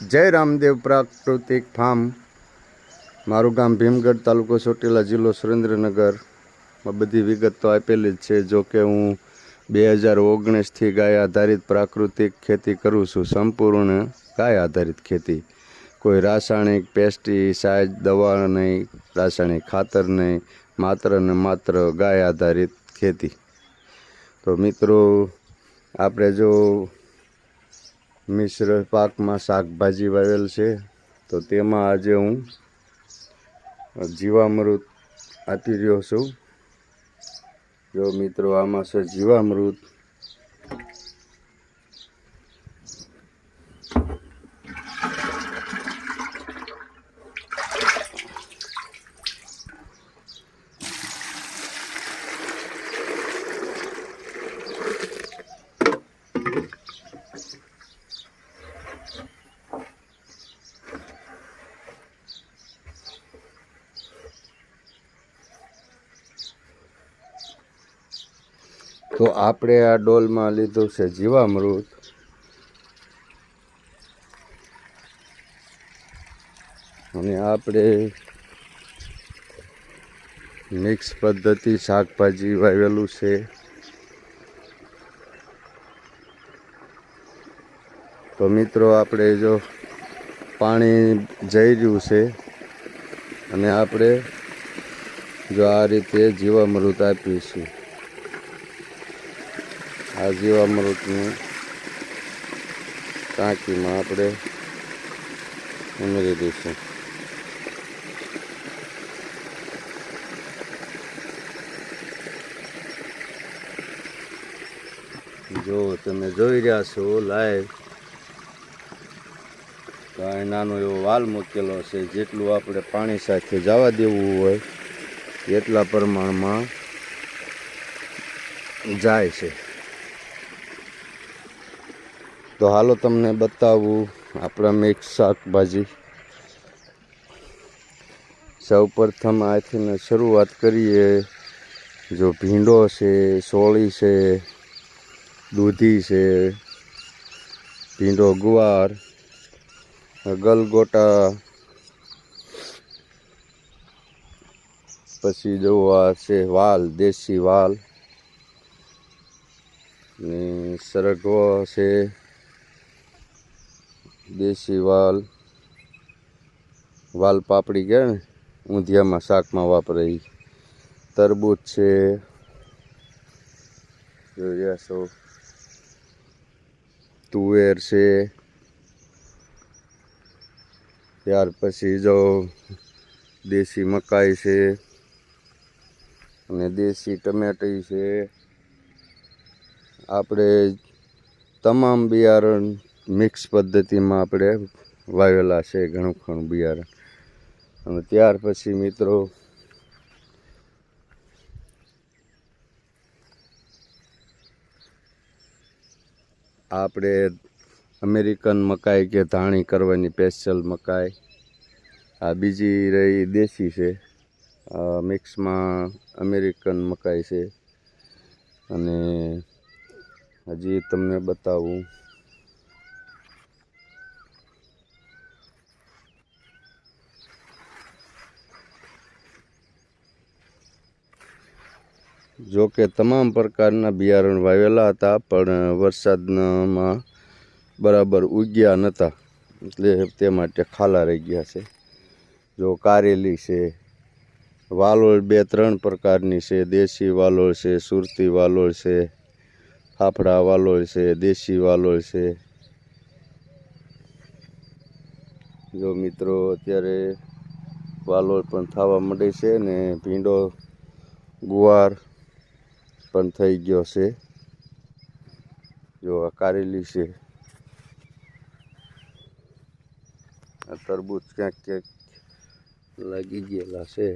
જય રામદેવ પ્રાકૃતિક ફાર્મ. મારું ગામ ભીમગઢ તાલુકો ચોટીલા જિલ્લો સુરેન્દ્રનગરમાં બધી વિગત તો આપેલી જ છે, જો કે હું બે હજાર ઓગણીસથી ગાય આધારિત પ્રાકૃતિક ખેતી કરું છું, સંપૂર્ણ ગાય આધારિત ખેતી. કોઈ રાસાયણિક, પેસ્ટિસાઇડ, દવા નહીં, રાસાયણિક ખાતર નહીં, માત્ર ને માત્ર ગાય આધારિત ખેતી. તો મિત્રો, આપણે જો મિશ્ર પાકમાં શાકભાજી વાવેલ છે, તો તેમાં આજે હું જીવામૃત આપી રહ્યો છું. જો મિત્રો, આમાં છે જીવામૃત તો આપણે આ ડોલમાં લીધું છે જીવામૃત. અને આપણે મિક્સ પદ્ધતિ શાકભાજી વાવેલું છે. તો મિત્રો, આપણે જો પાણી જઈ રહ્યું છે અને આપણે જો આ રીતે જીવામૃત આપીશું. આ જીવામૃતની ટાંકીમાં આપણે ઉમેરી દઈશું. જો તમે જોઈ રહ્યા છો લાઈવ એ નાનો એવો વાલ મૂકેલો છે, જેટલું આપણે પાણી સાથે જવા દેવું હોય, એટલા પ્રમાણમાં જાય છે. તો હાલો તમને બતાવું આપણા મિક્સ શાકભાજી. સૌ પ્રથમ આથી શરૂઆત કરીએ. જો ભીંડો છે, સોળી છે, દૂધી છે, ભીંડો ગુવાર, ગલગોટા, પછી જો છે વાલ, દેશી વાલ, ને સરગવો છે દેશી વાલ વાલ પાપડી કહે ને, ઊંધિયામાં શાકમાં વાપરાય તરબૂચ છે. જોઈ રહ્યા તુવેર છે. ત્યાર પછી જો દેશી મકાઈ છે અને દેશી ટમેટી છે. આપણે તમામ બિયારણ મિક્સ પદ્ધતિમાં આપણે વાવેલા છે ઘણું ઘણું બિયારણ. અને ત્યાર પછી મિત્રો, આપણે અમેરિકન મકાઈ કે ધાણી કરવાની સ્પેશિયલ મકાઈ. આ બીજી રહી દેશી છે. મિક્સમાં અમેરિકન મકાઈ છે. અને હજી તમને બતાવું જો કે તમામ પ્રકારના બિયારણ વાવેલા હતા, પણ વરસાદમાં બરાબર ઉગ્યા નહોતા એટલે તે માટે ખાલા રહી ગયા છે. જો કારેલી છે, વાલોળ બે ત્રણ પ્રકારની છે. દેશી વાલોળ છે, સુરતી વાલોળ છે, ફાફડા વાલોળ છે, દેશી વાલોળ છે. જો મિત્રો, અત્યારે વાલોળ પણ થવા માંડે છે ને ભીંડો, ગુવાર પણ થઈ ગયો છે. જો આ છે. આ તરબૂચ ક્યાંક ક્યાંક લાગી ગયેલા છે.